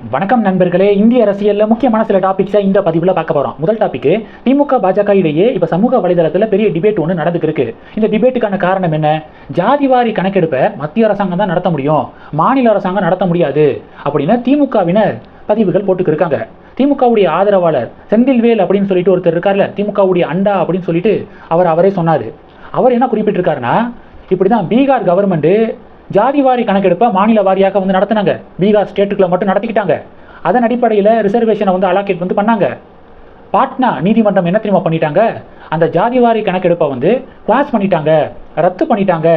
வணக்கம் நண்பர்களே. இந்திய அரசியலில் முக்கியமான சில டாபிக்ஸை இந்த பதிவில் பார்க்க போகிறோம் முதல் டாபிக் திமுக பாஜக இடையே இப்போ சமூக வலைதளத்தில் பெரிய டிபேட் ஒன்று நடந்துக்கு இந்த டிபேட்டுக்கான காரணம் என்ன? ஜாதிவாரி கணக்கெடுப்பை மத்திய அரசாங்கம் தான் நடத்த முடியும். மாநில அரசாங்கம் நடத்த முடியாது. அப்படின்னு திமுகவினர் பதிவுகள் போட்டுக்கிருக்காங்க. திமுகவுடைய ஆதரவாளர் செந்தில்வேல் அப்படின்னு சொல்லிட்டு ஒருத்தர் இருக்கார்ல திமுகவுடைய அண்டா அப்படின்னு சொல்லிட்டு அவர் அவரே சொன்னார். அவர் என்ன குறிப்பிட்டிருக்காருன்னா இப்படி தான் பீகார் கவர்மெண்ட்டு ஜாதிவாரி கணக்கெடுப்பை மாநில வாரியாக வந்து நடத்தினாங்க. பீகார் ஸ்டேட்டுக்குள்ள மட்டும் நடத்திக்கிட்டாங்க. அதன் அடிப்படையில் ரிசர்வேஷனை வந்து அலாக்கேட் வந்து பண்ணாங்க. பாட்னா நீதிமன்றம் என்ன தெரியுமா பண்ணிட்டாங்க? அந்த ஜாதிவாரி கணக்கெடுப்பை வந்து கிளாஸ் பண்ணிட்டாங்க. ரத்து பண்ணிட்டாங்க.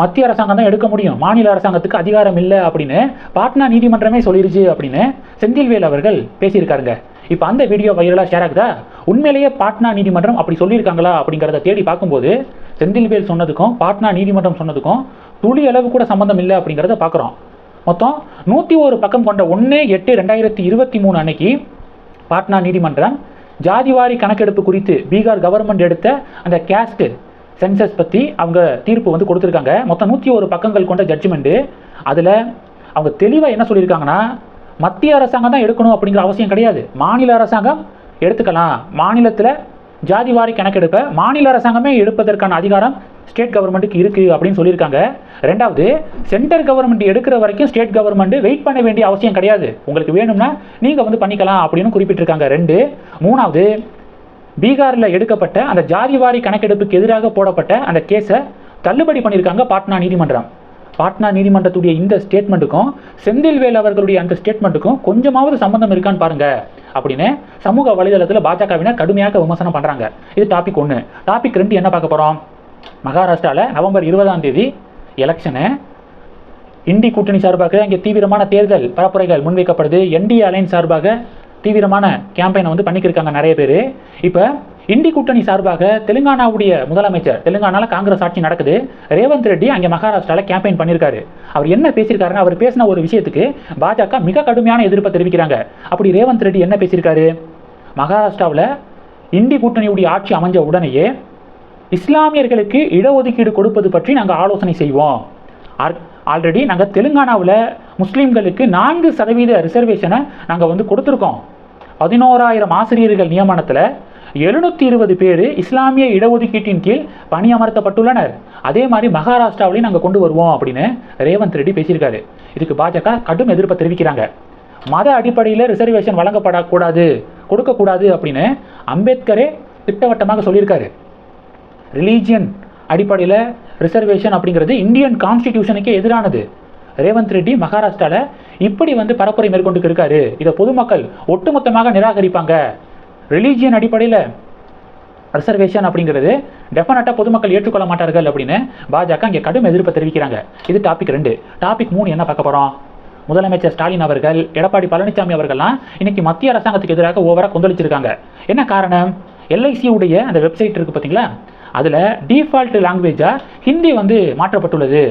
மத்திய அரசாங்கம் தான் எடுக்க முடியும். மாநில அரசாங்கத்துக்கு அதிகாரம் இல்லை அப்படின்னு பாட்னா நீதிமன்றமே சொல்லிருச்சு அப்படின்னு செந்தில்வேல் அவர்கள் பேசியிருக்காருங்க. இப்போ அந்த வீடியோ வைரலாக ஷேர் ஆகுதா? உண்மையிலேயே பாட்னா நீதிமன்றம் அப்படி சொல்லியிருக்காங்களா அப்படிங்கிறத தேடி பார்க்கும்போது செந்தில்வேல் சொன்னதுக்கும் பாட்னா நீதிமன்றம் சொன்னதுக்கும் துளி அளவு கூட சம்மந்தம் இல்லை அப்படிங்கிறத பார்க்குறோம். மொத்தம் நூற்றி ஒரு பக்கம் கொண்ட ஒன்று எட்டு ரெண்டாயிரத்தி இருபத்தி மூணு அன்னைக்கு பாட்னா நீதிமன்றம் ஜாதிவாரி கணக்கெடுப்பு குறித்து பீகார் கவர்மெண்ட் எடுத்த அந்த கேஸ்ட் சென்சஸ் பற்றி அவங்க தீர்ப்பு வந்து கொடுத்துருக்காங்க. மொத்தம் நூற்றி ஒரு பக்கங்கள் கொண்ட ஜட்ஜ்மெண்ட்டு அதில் அவங்க தெளிவாக என்ன சொல்லியிருக்காங்கன்னா மத்திய அரசாங்கம் தான் எடுக்கணும் அப்படிங்கிற அவசியம் கிடையாது. மாநில அரசாங்கம் எடுத்துக்கலாம். மாநிலத்தில் ஜாதிவாரி கணக்கெடுப்பை மாநில அரசாங்கமே எடுப்பதற்கான அதிகாரம் ஸ்டேட் கவர்மெண்ட்டுக்கு இருக்குது அப்படின்னு சொல்லியிருக்காங்க. ரெண்டாவது சென்டர் கவர்மெண்ட் எடுக்கிற வரைக்கும் ஸ்டேட் கவர்மெண்ட் வெயிட் பண்ண வேண்டிய அவசியம் கிடையாது. உங்களுக்கு வேணும்னா நீங்கள் வந்து பண்ணிக்கலாம் அப்படின்னு குறிப்பிட்டிருக்காங்க. ரெண்டு மூணாவது பீகாரில் எடுக்கப்பட்ட அந்த ஜாதிவாரி கணக்கெடுப்புக்கு எதிராக போடப்பட்ட அந்த கேஸை தள்ளுபடி பண்ணியிருக்காங்க பாட்னா நீதிமன்றம். பாட்னா நீதிமன்றத்துடைய இந்த ஸ்டேட்மெண்ட்டுக்கும் செந்தில்வேல் அவர்களுடைய அந்த ஸ்டேட்மெண்ட்டுக்கும் கொஞ்சமாவது சம்பந்தம் இருக்கான்னு பாருங்க அப்படின்னு சமூக வலைதளத்தில் பாஜகவினர் கடுமையாக விமர்சனம் பண்ணுறாங்க இது டாபிக் ஒன்று டாபிக் ரெண்டு என்ன பார்க்க போகிறோம் மகாராஷ்டிராவில் நவம்பர் இருபதாம் தேதி எலெக்ஷனு இண்டி கூட்டணி சார்பாக இங்கே தீவிரமான தேர்தல் பரப்புரைகள் முன்வைக்கப்படுது. என்டிஏ அலைன் சார்பாக தீவிரமான கேம்பெயினை வந்து பண்ணிக்கிருக்காங்க நிறைய பேர். இப்போ இண்டி கூட்டணி சார்பாக தெலுங்கானாவுடைய முதலமைச்சர் தெலுங்கானால காங்கிரஸ் ஆட்சி நடக்குது. ரேவந்த் ரெட்டி அங்கே மகாராஷ்டிராவில் கேம்பெயின் பண்ணியிருக்காரு அவர் என்ன பேசியிருக்காருன்னா அவர் பேசின ஒரு விஷயத்துக்கு பாஜக மிக கடுமையான எதிர்ப்பை தெரிவிக்கிறாங்க. அப்படி ரேவந்த் ரெட்டி என்ன பேசியிருக்காரு? மகாராஷ்டிராவில் இண்டி கூட்டணியுடைய ஆட்சி அமைஞ்ச உடனேயே இஸ்லாமியர்களுக்கு இடஒதுக்கீடு கொடுப்பது பற்றி நாங்கள் ஆலோசனை செய்வோம். ஆல்ரெடி நாங்கள் தெலுங்கானாவில் முஸ்லீம்களுக்கு நான்கு சதவீத ரிசர்வேஷனை நாங்கள் வந்து கொடுத்துருக்கோம். பதினோராயிரம் ஆசிரியர்கள் நியமனத்தில் எழுநூற்றி இருபது பேர் இஸ்லாமிய இடஒதுக்கீட்டின் கீழ் பணியமர்த்தப்பட்டுள்ளனர் அதே மாதிரி மகாராஷ்டிராவிலையும் நாங்கள் கொண்டு வருவோம் அப்படின்னு ரேவந்த் ரெட்டி பேசியிருக்காரு. இதுக்கு பாஜக கடும் எதிர்ப்பை தெரிவிக்கிறாங்க. மத அடிப்படையில் ரிசர்வேஷன் வழங்கப்படக்கூடாது கொடுக்கக்கூடாது அப்படின்னு அம்பேத்கரே திட்டவட்டமாக சொல்லியிருக்காரு. ரிலீஜியன் அடிப்படையில் ரிசர்வேஷன் அப்படிங்கிறது இந்தியன் கான்ஸ்டிடியூஷனுக்கே எதிரானது. ரேவந்த் ரெட்டி மகாராஷ்டிராவில் இப்படி வந்து பரப்புரை மேற்கொண்டு இருக்காரு. இதை பொதுமக்கள் ஒட்டுமொத்தமாக நிராகரிப்பாங்க. ரிலீஜியன் அடிப்படையில் ரிசர்வேஷன் அப்படிங்கிறது டெஃபினட்டாக பொதுமக்கள் ஏற்றுக்கொள்ள மாட்டார்கள் அப்படின்னு பாஜக இங்கே கடும் எதிர்ப்பை தெரிவிக்கிறாங்க. இது டாபிக் ரெண்டு. டாபிக் மூணு என்ன பார்க்க போகிறோம் முதலமைச்சர் ஸ்டாலின் அவர்கள் எடப்பாடி பழனிசாமி அவர்கள்லாம் இன்னைக்கு மத்திய அரசாங்கத்துக்கு எதிராக ஓவராக கொந்தளிச்சிருக்காங்க. என்ன காரணம்? எல்ஐசி உடைய அந்த வெப்சைட் இருக்குது பார்த்தீங்களா? அதில் டிஃபால்ட் லாங்குவேஜாக ஹிந்தி வந்து மாற்றப்பட்டுள்ளது.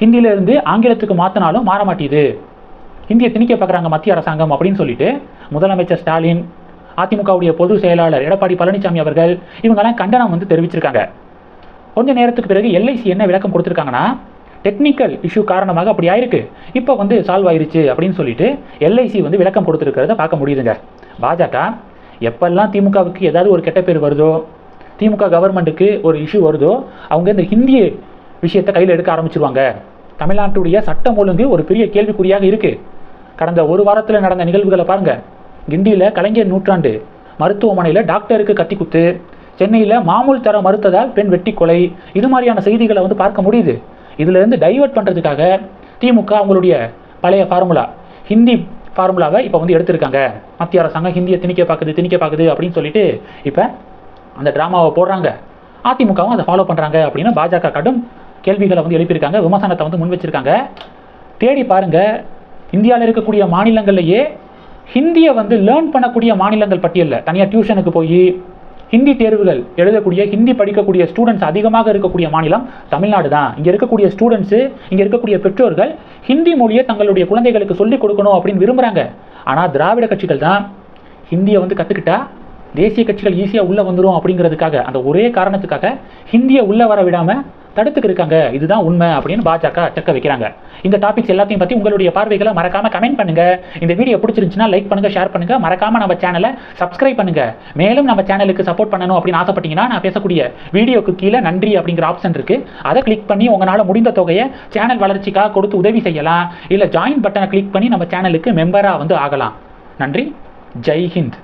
ஹிந்தியிலேருந்து ஆங்கிலத்துக்கு மாற்றினாலும் மாற மாட்டேது. ஹிந்தியை திணிக்க பார்க்குறாங்க மத்திய அரசாங்கம் அப்படின்னு சொல்லிட்டு முதலமைச்சர் ஸ்டாலின் அதிமுகவுடைய பொது செயலாளர் எடப்பாடி பழனிசாமி அவர்கள் இவங்கெல்லாம் கண்டனம் வந்து தெரிவிச்சிருக்காங்க. கொஞ்ச நேரத்துக்கு பிறகு எல்ஐசி என்ன விளக்கம் கொடுத்துருக்காங்கன்னா டெக்னிக்கல் இஷ்யூ காரணமாக அப்படி ஆயிருக்கு. இப்போ வந்து சால்வ் ஆயிருச்சு அப்படின்னு சொல்லிட்டு எல்ஐசி வந்து விளக்கம் கொடுத்துருக்கிறத பார்க்க முடியுதுங்க. பாஜக எப்பெல்லாம் திமுகவுக்கு ஏதாவது ஒரு கெட்ட பேர் வருதோ திமுக கவர்மெண்ட்டுக்கு ஒரு இஷ்யூ வருதோ அவங்க இந்த ஹிந்தி விஷயத்தை கையில் எடுக்க ஆரம்பிச்சிருவாங்க. தமிழ்நாட்டுடைய சட்டம் ஒழுங்கு ஒரு பெரிய கேள்விக்குறியாக இருக்குது கடந்த ஒரு வாரத்தில் நடந்த நிகழ்வுகளை பாருங்கள் கிண்டியில் கலைஞர் நூற்றாண்டு மருத்துவமனையில் டாக்டருக்கு கத்தி குத்து சென்னையில் மாமூல் தர மறுத்ததால் பெண் வெட்டி கொலை இது மாதிரியான செய்திகளை வந்து பார்க்க முடியுது. இதிலிருந்து டைவர்ட் பண்ணுறதுக்காக திமுக அவங்களுடைய பழைய ஃபார்முலா ஹிந்தி ஃபார்முலாவை இப்போ வந்து எடுத்திருக்காங்க. மத்திய அரசாங்கம் ஹிந்தியை திணிக்க பார்க்குது திணிக்க பார்க்குது அப்படின்னு சொல்லிட்டு இப்போ அந்த ட்ராமாவை போடுறாங்க. அதிமுகவும் அதை ஃபாலோ பண்ணுறாங்க அப்படின்னு பாஜக கடும் கேள்விகளை வந்து எழுப்பியிருக்காங்க. விமர்சனத்தை வந்து முன் வச்சிருக்காங்க தேடி பாருங்கள் இந்தியாவில் இருக்கக்கூடிய மாநிலங்கள்லேயே ஹிந்தியை வந்து லேர்ன் பண்ணக்கூடிய மாநிலங்கள் பட்டியலில். தனியாக டியூஷனுக்கு போய் ஹிந்தி தேர்வுகள் எழுதக்கூடிய ஹிந்தி படிக்கக்கூடிய ஸ்டூடெண்ட்ஸ் அதிகமாக இருக்கக்கூடிய மாநிலம் தமிழ்நாடு தான். இங்கே இருக்கக்கூடிய ஸ்டூடெண்ட்ஸு இங்கே இருக்கக்கூடிய பெற்றோர்கள் ஹிந்தி மொழியை தங்களுடைய குழந்தைகளுக்கு சொல்லிக் கொடுக்கணும் அப்படின்னு விரும்புகிறாங்க ஆனால் திராவிட கட்சிகள் தான் ஹிந்தியை வந்து கற்றுக்கிட்டா தேசிய கட்சிகள் ஈஸியாக உள்ளே வந்துடும் அப்படிங்கிறதுக்காக அந்த ஒரே காரணத்துக்காக ஹிந்தியை உள்ளே வர விடாமல் தடுத்துக்கு இருக்காங்க. இதுதான் உண்மை அப்படின்னு பாஜக செக்க வைக்கிறாங்க. இந்த டாபிக்ஸ் எல்லாத்தையும் பற்றி உங்களுடைய பார்வைகளை மறக்காம கமெண்ட் பண்ணுங்க. இந்த வீடியோ பிடிச்சிருந்துச்சுன்னா லைக் பண்ணுங்க ஷேர் பண்ணுங்க. மறக்காம நம்ம சேனலை சப்ஸ்கிரைப் பண்ணுங்க. மேலும் நம்ம சேனலுக்கு சப்போர்ட் பண்ணணும் அப்படின்னு ஆசைப்பட்டீங்கன்னா நான் பேசக்கூடிய வீடியோக்கு கீழே நன்றி அப்படிங்கிற ஆப்ஷன் இருக்கு. அதை கிளிக் பண்ணி உங்களால் முடிந்த தொகையை சேனல் வளர்ச்சிக்காக கொடுத்து உதவி செய்யலாம். இல்லை ஜாயின் பட்டனை கிளிக் பண்ணி நம்ம சேனலுக்கு மெம்பராக வந்து ஆகலாம். நன்றி. ஜெய் ஹிந்த்.